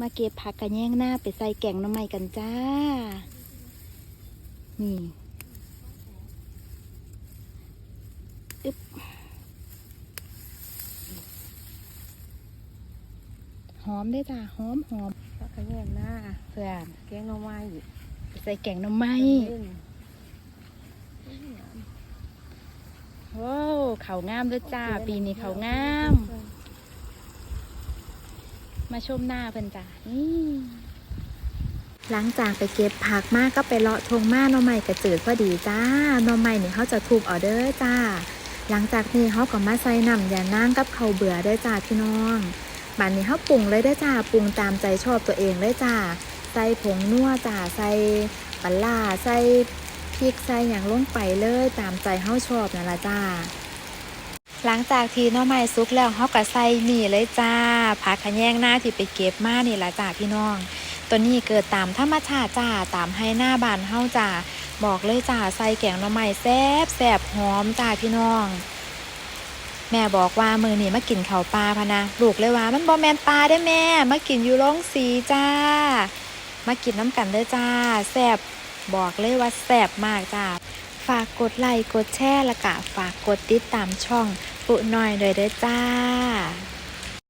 มาเก็บผักกระแยงหน้าไปใส่แกงหน้ำใหม่กันจ้า นี่อึ๊บหอมได้อจ้าหอมหอมพักกระแยงหน้าเพื่อนแกงหน่อไม้ไปใส่แกงหน้ำใหม่เล่นว้าวเขาวงามด้วยจ้า ปีนี้เขาวงาม มาชมหน้าเพิ่นจ้านี่หลังจากไปเก็บผักมากก็ไปเลาะทงมาหน่อไม้กระจืดพอดีจ้าหน่อไม้นี่เขาจะทุบเอาเด้อจ้า หลังจากนี้เขาก็มาใส่น้ำยานางกับเขาเบื่อเด้จ้าพี่น้องบัดนนี้เขาปรุงเลยเด้จ้าปรุงตามใจชอบตัวเองเลยจ้าใส่ผงนัวจ้าใส่ปลาร้าใส่พริกใส่อย่างลงไปเลยตามใจเขาชอบนั่นละจ้า หลังจากที่น้อไม้สุกแล้วเขาก็ใส่นี่เลยจ้าผักขะแยงหน้าที่ไปเก็บมานี่ละจ้าพี่น้อง ตัวนี้เกิดตามธรรมชาติจ้าตามให้หน้าบานเฮาจ้าบอกเลยจ้าใส่แกงน้อไม้แซ่บแซ่บหอมจ้าพี่น้อง แม่บอกว่ามือนี่มากินข้าวปลาพะนะลูกเลยว่ามันบอแมนปลาได้แม่มากินอยู่โรงสีจ้า มากินน้ำกันเด้อจ้าแซ่บบอกเลยว่าแซ่บมากจ้าฝากกดไลค์กดแชร์และกะฝากกดติดตามช่อง อุหน่อยเลยได้จ้า